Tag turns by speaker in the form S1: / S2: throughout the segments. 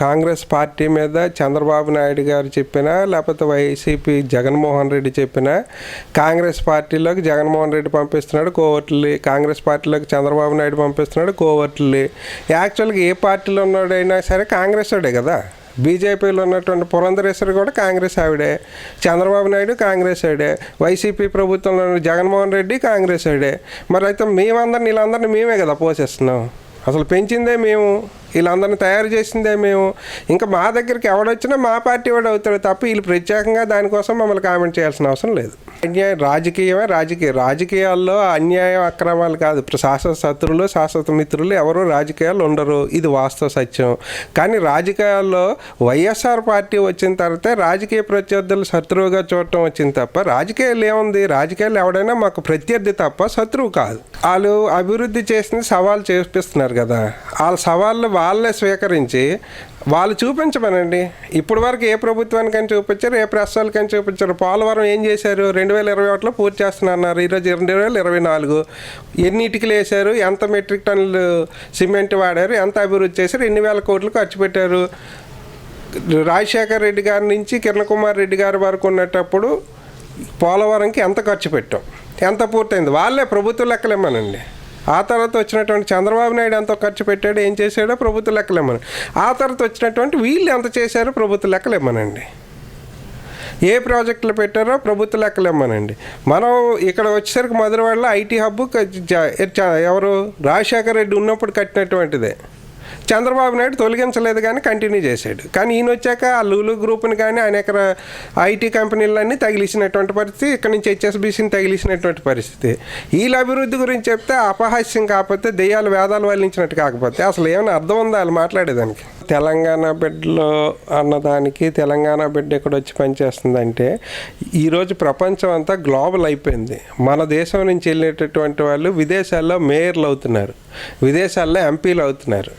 S1: Congress party మీద చంద్రబాబు నాయుడు గారు చెప్పినా లేకపోతే వైసీపీ జగన్మోహన్ రెడ్డి చెప్పినా కాంగ్రెస్ పార్టీలోకి జగన్మోహన్ రెడ్డి పంపిస్తున్నాడు కోవట్లు కాంగ్రెస్ పార్టీలోకి చంద్రబాబు నాయుడు పంపిస్తున్నాడు కోవట్లు. యాక్చువల్గా ఏ పార్టీలో ఉన్నాడైనా సరే కాంగ్రెస్ వాడే కదా. బీజేపీలో ఉన్నటువంటి పురంధరేశ్వరి కూడా కాంగ్రెస్ ఆవిడే. చంద్రబాబు నాయుడు కాంగ్రెస్ ఆవిడే. వైసీపీ ప్రభుత్వంలో ఉన్న జగన్మోహన్ రెడ్డి కాంగ్రెస్ ఆవిడే. మరి అయితే మేమందరిని వీళ్ళందరినీ మేమే కదా పోషిస్తున్నాం. అసలు పెంచిందే మేము. వీళ్ళందరిని తయారు చేసిందే మేము. ఇంకా మా దగ్గరికి ఎవడొచ్చినా మా పార్టీ వాడు అవుతాడు తప్ప వీళ్ళు ప్రత్యేకంగా దానికోసం మమ్మల్ని కామెంట్ చేయాల్సిన అవసరం లేదు. అన్యాయం రాజకీయమే రాజకీయ. రాజకీయాల్లో అన్యాయం అక్రమాలు కాదు. ఇప్పుడు శాశ్వత శత్రువులు శాశ్వత మిత్రులు ఎవరు రాజకీయాలు ఉండరు. ఇది వాస్తవ సత్యం. కానీ రాజకీయాల్లో వైఎస్ఆర్ పార్టీ వచ్చిన తర్వాత రాజకీయ ప్రత్యర్థులు శత్రువుగా చూడటం వచ్చింది తప్ప రాజకీయాలు ఏముంది? రాజకీయాలు ఎవడైనా మాకు ప్రత్యర్థి తప్ప శత్రువు కాదు. వాళ్ళు అభివృద్ధి చేసిన సవాల్ చేపిస్తున్నారు కదా. వాళ్ళ సవాళ్ళు వాళ్ళే స్వీకరించి వాళ్ళు చూపించమనండి. ఇప్పటి వరకు ఏ ప్రభుత్వానికని చూపించారు ఏ ప్రశ్నలకైనా చూపించారు. పోలవరం ఏం చేశారు? రెండు రెండు వేల ఇరవై ఒకటిలో పూర్తి చేస్తున్నారు ఈరోజు రెండు వేల ఇరవై నాలుగు ఎన్ని ఇటుకలు వేశారు ఎంత మెట్రిక్ టన్నులు సిమెంట్ వాడారు? ఎంత అభివృద్ధి చేశారు? ఎన్ని వేల కోట్లు ఖర్చు పెట్టారు? రాజశేఖర్ రెడ్డి గారి నుంచి కిరణ్ కుమార్ రెడ్డి గారి వరకు ఉన్నటప్పుడు పోలవరంకి ఎంత ఖర్చు పెట్టాం? ఎంత పూర్తయింది? వాళ్ళే ప్రభుత్వ లెక్కలేమనండి ఆ తర్వాత వచ్చినటువంటి చంద్రబాబు నాయుడు ఎంత ఖర్చు పెట్టాడు ఏం చేశాడో ప్రభుత్వ లెక్కలేమని ఆ తర్వాత వచ్చినటువంటి వీళ్ళు ఎంత చేశారో ప్రభుత్వ లెక్కలేమనండి ఏ ప్రాజెక్టులు పెట్టారో ప్రభుత్వ లెక్కలేమనండి మనం ఇక్కడ వచ్చేసరికి మధురవాడలో ఐటీ హబ్ ఎవరు? రాజశేఖర రెడ్డి ఉన్నప్పుడు కట్టినటువంటిదే. చంద్రబాబు నాయుడు తొలగించలేదు కానీ కంటిన్యూ చేశాడు. కానీ ఈయన వచ్చాక ఆ లూలు గ్రూప్ని కానీ అనేక ఐటీ కంపెనీలన్నీ తగిలిసినటువంటి పరిస్థితి ఇక్కడ నుంచి హెచ్ఎస్బీసీని తగిలిసినటువంటి పరిస్థితి. వీళ్ళ అభివృద్ధి గురించి చెప్తే అపహాస్యం కాకపోతే దెయ్యాలు వేదాలు వల్లించినట్టు కాకపోతే అసలు ఏమైనా అర్థం ఉందా వాళ్ళు మాట్లాడేదానికి? తెలంగాణ బిడ్డలో అన్నదానికి తెలంగాణ బిడ్డ ఇక్కడ వచ్చి పనిచేస్తుందంటే ఈరోజు ప్రపంచం అంతా గ్లోబల్ అయిపోయింది. మన దేశం నుంచి వెళ్ళేటటువంటి వాళ్ళు విదేశాల్లో మేయర్లు అవుతున్నారు. విదేశాల్లో ఎంపీలు అవుతున్నారు.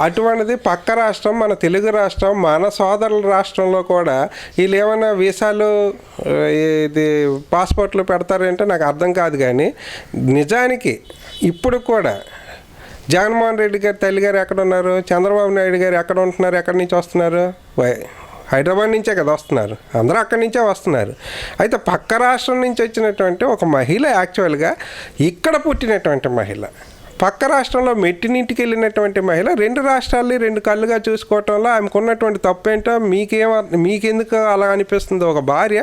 S1: అటువంటిది పక్క రాష్ట్రం మన తెలుగు రాష్ట్రం మన సోదరుల రాష్ట్రంలో కూడా వీళ్ళు ఏమైనా వీసాలు ఇది పాస్పోర్ట్లు పెడతారంటే నాకు అర్థం కాదు కానీ నిజానికి ఇప్పుడు కూడా జగన్మోహన్ రెడ్డి గారి తల్లి గారు ఎక్కడ ఉన్నారు? చంద్రబాబు నాయుడు గారు ఎక్కడ ఉంటున్నారు? ఎక్కడి నుంచి వస్తున్నారు? వై- హైదరాబాద్ నుంచే కదా వస్తున్నారు. అందరూ అక్కడి నుంచే వస్తున్నారు. అయితే పక్క రాష్ట్రం నుంచి వచ్చినటువంటి ఒక మహిళ యాక్చువల్గా ఇక్కడ పుట్టినటువంటి మహిళ. పక్క రాష్ట్రంలో మెట్టినింటికి వెళ్ళినటువంటి మహిళ రెండు రాష్ట్రాల్ని రెండు కళ్ళుగా చూసుకోవటంలో ఆమెకున్నటువంటి తప్పేంటో మీకేమ మీకెందుకు అలా అనిపిస్తుంది? ఒక భార్య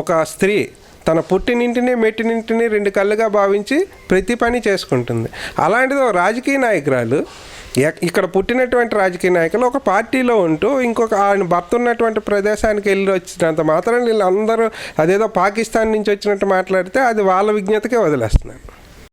S1: ఒక స్త్రీ తన పుట్టినింటిని మెట్టినింటిని రెండు కళ్ళుగా భావించి ప్రతి పని చేసుకుంటుంది. అలాంటిది ఒక రాజకీయ నాయకురాలు ఇక్కడ పుట్టినటువంటి రాజకీయ నాయకులు ఒక పార్టీలో ఉంటూ ఇంకొక ఆయన భర్త ఉన్నటువంటి ప్రదేశానికి వెళ్ళి వచ్చినంత మాత్రం వీళ్ళందరూ అదేదో పాకిస్తాన్ నుంచి వచ్చినట్టు మాట్లాడితే అది వాళ్ళ విజ్ఞతకే వదిలేస్తున్నాను